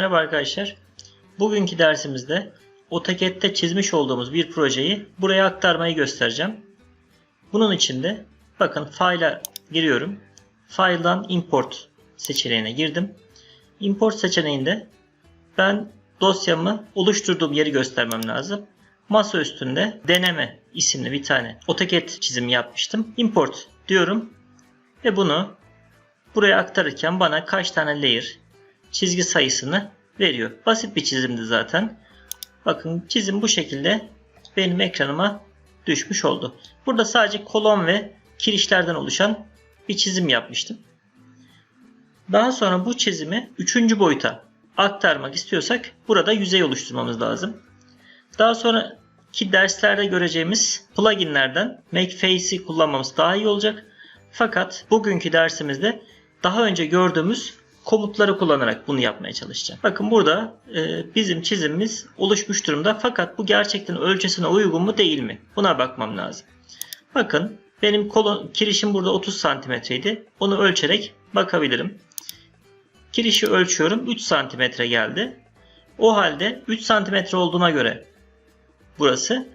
Merhaba arkadaşlar. Bugünkü dersimizde AutoCAD'de çizmiş olduğumuz bir projeyi buraya aktarmayı göstereceğim. Bunun için de bakın File'a giriyorum. File'dan Import seçeneğine girdim. Import seçeneğinde ben dosyamı oluşturduğum yeri göstermem lazım. Masa üstünde deneme isimli bir tane AutoCAD çizimi yapmıştım. Import diyorum ve bunu buraya aktarırken bana kaç tane layer, çizgi sayısını veriyor. Basit bir çizimdi zaten. Bakın çizim bu şekilde benim ekranıma düşmüş oldu. Burada sadece kolon ve kirişlerden oluşan bir çizim yapmıştım. Daha sonra bu çizimi 3. boyuta aktarmak istiyorsak burada yüzey oluşturmamız lazım. Daha sonraki derslerde göreceğimiz pluginlerden MakeFace'i kullanmamız daha iyi olacak. Fakat bugünkü dersimizde daha önce gördüğümüz komutları kullanarak bunu yapmaya çalışacağım. Bakın burada e, bizim çizimimiz oluşmuş durumda. Fakat bu gerçekten ölçüsüne uygun mu değil mi? Buna bakmam lazım. Bakın benim kolon kirişim burada 30 santimetreydi. Onu ölçerek bakabilirim. Kirişi ölçüyorum. 3 santimetre geldi. O halde 3 santimetre olduğuna göre burası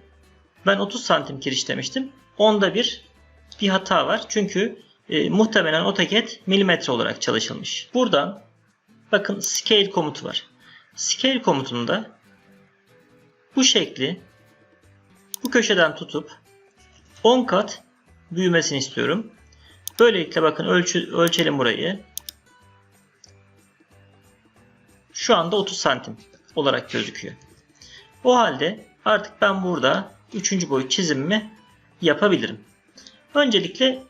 ben 30 santim kiriş demiştim. Onda bir bir hata var. Çünkü e, muhtemelen AutoCAD milimetre olarak çalışılmış. Buradan bakın scale komutu var. Scale komutunda bu şekli bu köşeden tutup 10 kat büyümesini istiyorum. Böylelikle bakın ölçü, ölçelim burayı. Şu anda 30 santim olarak gözüküyor. O halde artık ben burada 3. boyut çizimimi yapabilirim. Öncelikle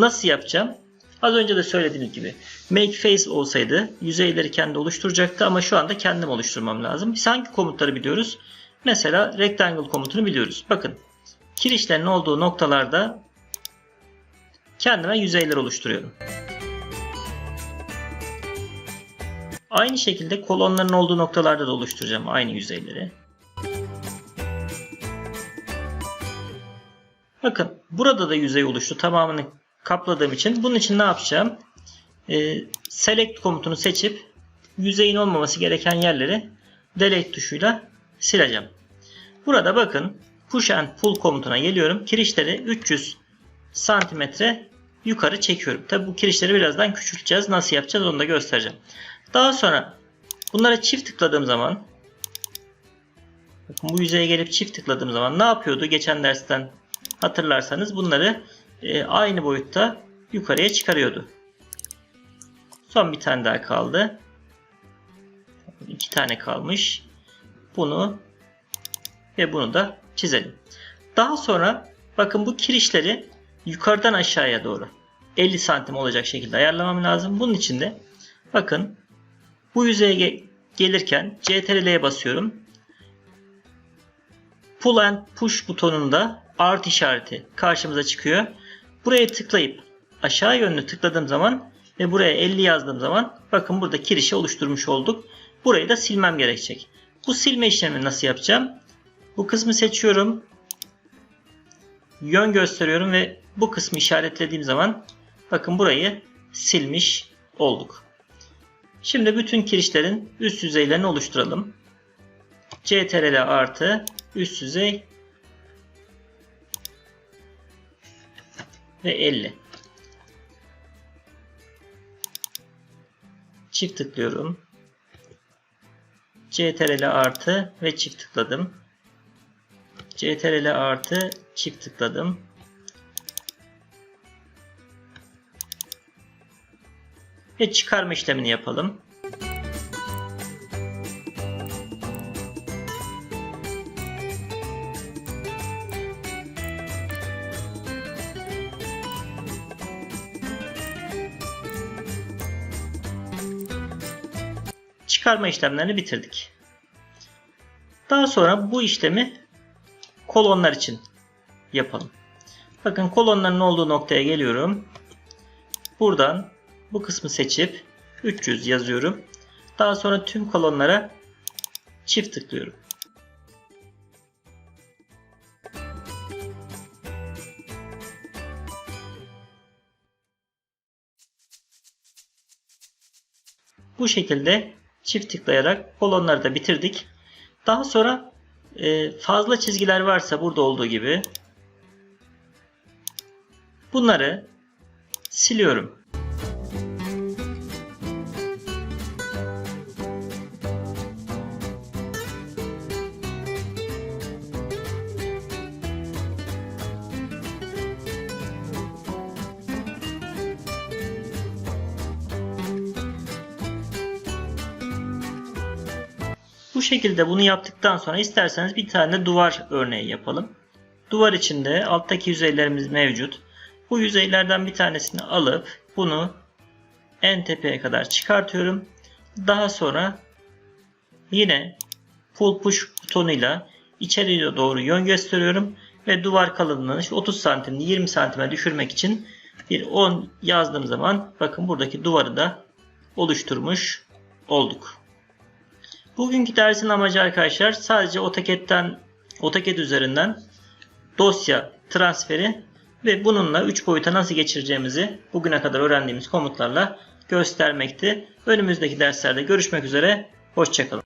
Nasıl yapacağım? Az önce de söylediğim gibi make face olsaydı yüzeyleri kendi oluşturacaktı ama şu anda kendim oluşturmam lazım. Biz hangi komutları biliyoruz? Mesela rectangle komutunu biliyoruz. Bakın kirişlerin olduğu noktalarda kendime yüzeyler oluşturuyorum. Aynı şekilde kolonların olduğu noktalarda da oluşturacağım aynı yüzeyleri. Bakın burada da yüzey oluştu. Tamamını kapladığım için bunun için ne yapacağım? Ee, select komutunu seçip yüzeyin olmaması gereken yerleri delete tuşuyla sileceğim. Burada bakın push and pull komutuna geliyorum. Kirişleri 300 santimetre yukarı çekiyorum. Tabi bu kirişleri birazdan küçülteceğiz. Nasıl yapacağız onu da göstereceğim. Daha sonra bunlara çift tıkladığım zaman bakın bu yüzeye gelip çift tıkladığım zaman ne yapıyordu? Geçen dersten hatırlarsanız bunları e, aynı boyutta yukarıya çıkarıyordu. Son bir tane daha kaldı. İki tane kalmış. Bunu ve bunu da çizelim. Daha sonra bakın bu kirişleri yukarıdan aşağıya doğru 50 santim olacak şekilde ayarlamam lazım. Bunun için de bakın bu yüzeye gelirken CTRL'ye basıyorum. Pull and Push butonunda art işareti karşımıza çıkıyor. Buraya tıklayıp aşağı yönlü tıkladığım zaman ve buraya 50 yazdığım zaman bakın burada kirişi oluşturmuş olduk. Burayı da silmem gerekecek. Bu silme işlemini nasıl yapacağım? Bu kısmı seçiyorum. Yön gösteriyorum ve bu kısmı işaretlediğim zaman bakın burayı silmiş olduk. Şimdi bütün kirişlerin üst yüzeylerini oluşturalım. CTRL artı üst yüzey ve 50. Çift tıklıyorum. CTRL artı ve çift tıkladım. CTRL artı çift tıkladım. Ve çıkarma işlemini yapalım. Çıkarma işlemlerini bitirdik. Daha sonra bu işlemi kolonlar için yapalım. Bakın kolonların olduğu noktaya geliyorum. Buradan bu kısmı seçip 300 yazıyorum. Daha sonra tüm kolonlara çift tıklıyorum. Bu şekilde çift tıklayarak kolonları da bitirdik. Daha sonra e, fazla çizgiler varsa burada olduğu gibi bunları siliyorum. Bu şekilde bunu yaptıktan sonra isterseniz bir tane duvar örneği yapalım. Duvar içinde alttaki yüzeylerimiz mevcut. Bu yüzeylerden bir tanesini alıp bunu en tepeye kadar çıkartıyorum. Daha sonra yine pull push butonuyla içeriye doğru yön gösteriyorum ve duvar kalınlığını işte 30 santim 20 santime düşürmek için bir 10 yazdığım zaman bakın buradaki duvarı da oluşturmuş olduk. Bugünkü dersin amacı arkadaşlar sadece AutoCAD'den AutoCAD üzerinden dosya transferi ve bununla 3 boyuta nasıl geçireceğimizi bugüne kadar öğrendiğimiz komutlarla göstermekti. Önümüzdeki derslerde görüşmek üzere. Hoşçakalın.